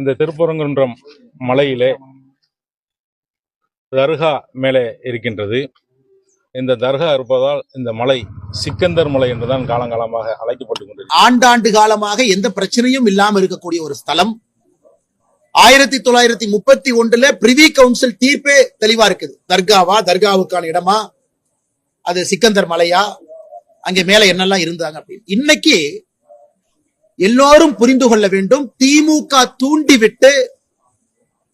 இந்த திருப்பரங்குன்றம் மலையிலே தர்கா மேலே இருக்கின்றது. இந்த தர்கா இருப்பதால் இந்த மலை சிக்கந்தர் மலை என்றுதான் காலங்காலமாக அழைக்கப்பட்டு கொண்டிருக்கிறது. ஆண்டாண்டு காலமாக எந்த பிரச்சனையும் இல்லாமல் இருக்கக்கூடிய ஒரு ஸ்தலம். ஆயிரத்தி தொள்ளாயிரத்தி முப்பத்தி ஒன்றுல பிரிவி கவுன்சில் தீர்ப்பே தெளிவா இருக்குது. தர்காவா தர்காவுக்கான இடமா? அது சிக்கந்தர் மலையா? அங்க மேல என்னெல்லாம் இருந்தாங்க அப்படின்னு. இன்னைக்கு எல்லோரும் புரிந்து கொள்ள வேண்டும். திமுக தூண்டிவிட்டு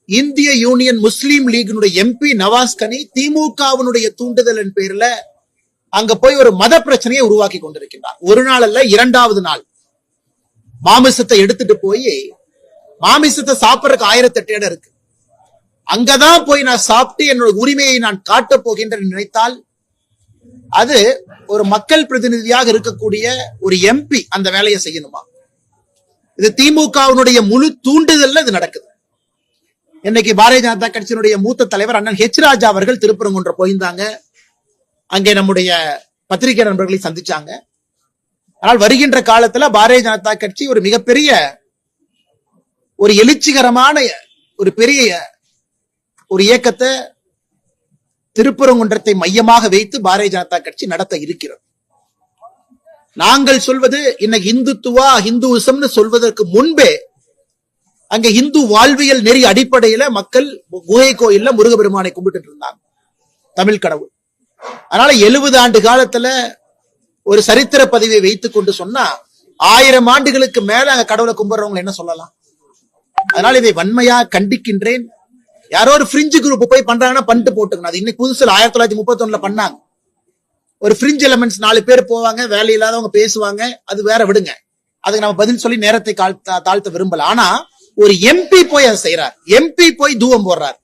இந்திய யூனியன் முஸ்லீம் லீகினுடைய எம்பி நவாஸ்கனி திமுகவினுடைய தூண்டுதலின் பேர்ல அங்க போய் ஒரு மத பிரச்சனையை உருவாக்கி கொண்டிருக்கின்றார். ஒரு நாள் அல்ல இரண்டாவது நாள். மாமிசத்தை எடுத்துட்டு போய் மாமிசத்தை சாப்பிடறதுக்கு ஆயிரத்தி இடம் இருக்கு. அங்கதான் போய் நான் சாப்பிட்டு என்னோட உரிமையை நான் காட்டப் போகின்றேன் நினைத்தால் அது ஒரு மக்கள் பிரதிநிதியாக இருக்கக்கூடிய ஒரு எம்பி அந்த வேலையை செய்யணுமா? இது திமுகவினுடைய முழு தூண்டுதல்ல இது நடக்குது. இன்னைக்கு பாரதிய ஜனதா கட்சியினுடைய மூத்த தலைவர் அண்ணன் ஹெச் ராஜா அவர்கள் திருப்பரங்குன்ற போயிருந்தாங்க. அங்கே நம்முடைய பத்திரிகை நண்பர்களை சந்திச்சாங்க. ஆனால் வருகின்ற காலத்துல பாரதிய ஜனதா கட்சி ஒரு மிகப்பெரிய ஒரு எழுச்சிகரமான ஒரு பெரிய ஒரு இயக்கத்தை திருப்பரங்குன்றத்தை மையமாக வைத்து பாரதிய ஜனதா கட்சி நடத்த இருக்கிறது. நாங்கள் சொல்வது இன்னைக்கு இந்துத்துவா ஹிந்துவிசம்னு சொல்வதற்கு முன்பே அங்க இந்து வாழ்வியல் நெறி அடிப்படையில மக்கள் குகை கோயில்ல முருகபெருமானை கும்பிட்டு இருந்தாங்க. தமிழ் கடவுள். அதனால எழுபது ஆண்டு காலத்துல ஒரு சரித்திர பதிவை வைத்துக் கொண்டு சொன்னா ஆயிரம் ஆண்டுகளுக்கு மேல அங்க கடவுளை கும்பிடுறவங்க என்ன சொல்லலாம்? அதனால இதை வன்மையா கண்டிக்கின்றேன். யாரோ ஒரு பிரிஞ்சு குரூப் போய் பண்றாங்கன்னா பண்ணிட்டு போட்டுக்கணும். அது இன்னைக்கு புதுசுல ஆயிரத்தி தொள்ளாயிரத்தி முப்பத்தி ஒண்ணுல பண்ணாங்க. ஒரு ஃப்ரிஞ்ச் எலமெண்ட்ஸ் நாலு பேர் போவாங்க வேலை இல்லாதவங்க பேசுவாங்க அது வேற விடுங்க. அதுக்கு நம்ம பதில் சொல்லி நேரத்தை தாழ்த்த விரும்பல. ஆனா ஒரு எம்பி போய் அதை செய்யறார் எம்பி போய் தூவம் போடுறார்.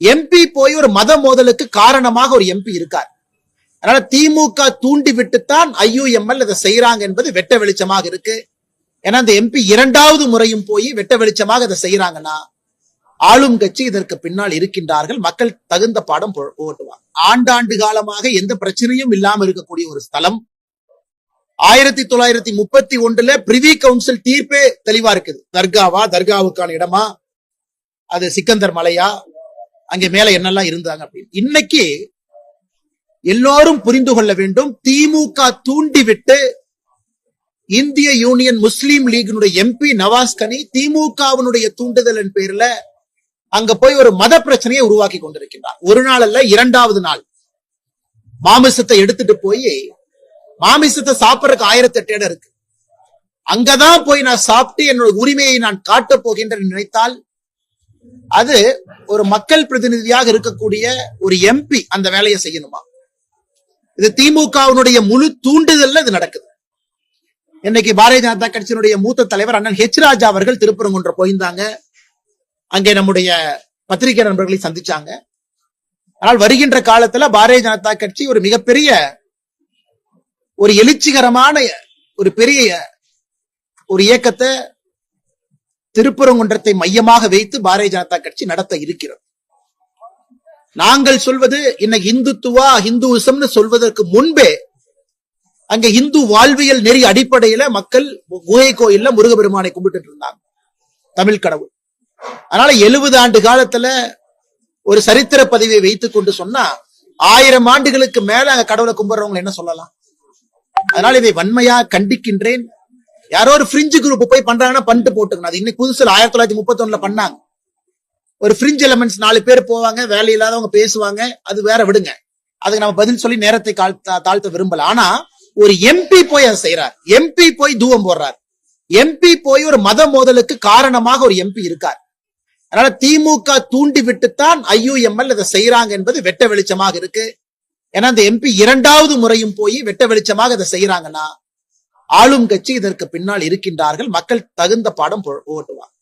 எம்பி போய் ஒரு மத மோதலுக்கு காரணமாக ஒரு எம்பி இருக்கார். அதனால திமுக தூண்டி விட்டுத்தான் ஐயூஎம்எல் இதை செய்யறாங்க என்பது வெட்ட வெளிச்சமாக இருக்கு. ஏன்னா அந்த எம்பி இரண்டாவது முறையும் போய் வெட்ட வெளிச்சமாக இதை செய்யறாங்கன்னா ஆளும் கட்சி இதற்கு பின்னால் இருக்கின்றார்கள். மக்கள் தகுந்த பாடம் பு- ஆண்டாண்டு காலமாக எந்த பிரச்சனையும் இல்லாம இருக்கக்கூடிய ஒரு ஸ்தலம். ஆயிரத்தி தொள்ளாயிரத்தி முப்பத்தி ஒன்றுல பிரிவி கவுன்சில் தீர்ப்பே தெளிவா இருக்குது. தர்காவா தர்காவுக்கான இடமா? அது சிக்கந்தர் மலையா? அங்க மேல என்னெல்லாம் இருந்தாங்க அப்படின்னு. இன்னைக்கு எல்லோரும் புரிந்து கொள்ள வேண்டும். திமுக தூண்டிவிட்டு இந்திய யூனியன் முஸ்லீம் லீகினுடைய எம்பி நவாஸ் கனி திமுகவினுடைய தூண்டுதலின் பேர்ல அங்க போய் ஒரு மத பிரச்சனையை உருவாக்கி கொண்டிருக்கின்றார். ஒரு நாள் அல்ல இரண்டாவது நாள். மாமிசத்தை எடுத்துட்டு போய் மாமிசத்தை சாப்பிடறதுக்கு ஆயிரத்தி எட்டு இடம் இருக்கு. அங்கதான் போய் நான் சாப்பிட்டு என்னோட உரிமையை நான் காட்டப் போகின்றேன் நினைத்தால் அது ஒரு மக்கள் பிரதிநிதியாக இருக்கக்கூடிய ஒரு எம்பி அந்த வேலையை செய்யணுமா? இது திமுகவினுடைய முழு தூண்டுதல்ல இது நடக்குது. இன்னைக்கு பாரதிய ஜனதா கட்சியினுடைய மூத்த தலைவர் அண்ணன் ஹெச் ராஜா அவர்கள் திருப்பரங்குன்ற போயிருந்தாங்க. அங்கே நம்முடைய பத்திரிகை நண்பர்களை சந்திச்சாங்க. ஆனால் வருகின்ற காலத்துல பாரதிய ஜனதா கட்சி ஒரு மிகப்பெரிய ஒரு எழுச்சிகரமான ஒரு பெரிய ஒரு இயக்கத்தை திருப்பரங்குன்றத்தை மையமாக வைத்து பாரதிய ஜனதா கட்சி நடத்த இருக்கிறது. நாங்கள் சொல்வது இன்னைக்கு இந்துத்துவா ஹிந்துவிசம்னு சொல்வதற்கு முன்பே அங்க இந்து வாழ்வியல் நெறி அடிப்படையில மக்கள் குகை கோயில்ல முருகபெருமானை கும்பிட்டு இருந்தாங்க. தமிழ் கடவுள். அதனால எழுபது ஆண்டு காலத்துல ஒரு சரித்திர பதிவை வைத்துக் கொண்டு சொன்னா ஆயிரம் ஆண்டுகளுக்கு மேல அங்க கடவுளை கும்பிடுறவங்க என்ன சொல்லலாம்? அதனால இதை வன்மையா கண்டிக்கின்றேன். யாரோ ஒரு ஃப்ரிஞ்சு குரூப் போய் பண்றாங்கன்னா பண்ணிட்டு போட்டுக்கணும். அது இன்னைக்கு புதுசுல ஆயிரத்தி தொள்ளாயிரத்தி முப்பத்தி ஒண்ணுல பண்ணாங்க. ஒரு ஃப்ரிஞ்ச் எலமெண்ட்ஸ் நாலு பேர் போவாங்க வேலை இல்லாதவங்க பேசுவாங்க அது வேற விடுங்க. அதுக்கு நம்ம பதில் சொல்லி நேரத்தை தாழ்த்த விரும்பல. ஆனா ஒரு எம்பி போய் அதை செய்யறார் எம்பி போய் தூவம் போடுறார். எம்பி போய் ஒரு மத மோதலுக்கு காரணமாக ஒரு எம்பி இருக்கார். அதனால திமுக தூண்டி விட்டுத்தான் ஐயூஎம்எல் அதை செய்யறாங்க என்பது வெட்ட வெளிச்சமாக இருக்கு. ஏன்னா அந்த எம்பி இரண்டாவது முறையும் போய் வெட்ட வெளிச்சமாக இதை செய்யறாங்கன்னா ஆளும் கட்சி இதற்கு பின்னால் இருக்கின்றார்கள். மக்கள் தகுந்த பாடம் ஓட்டுவார்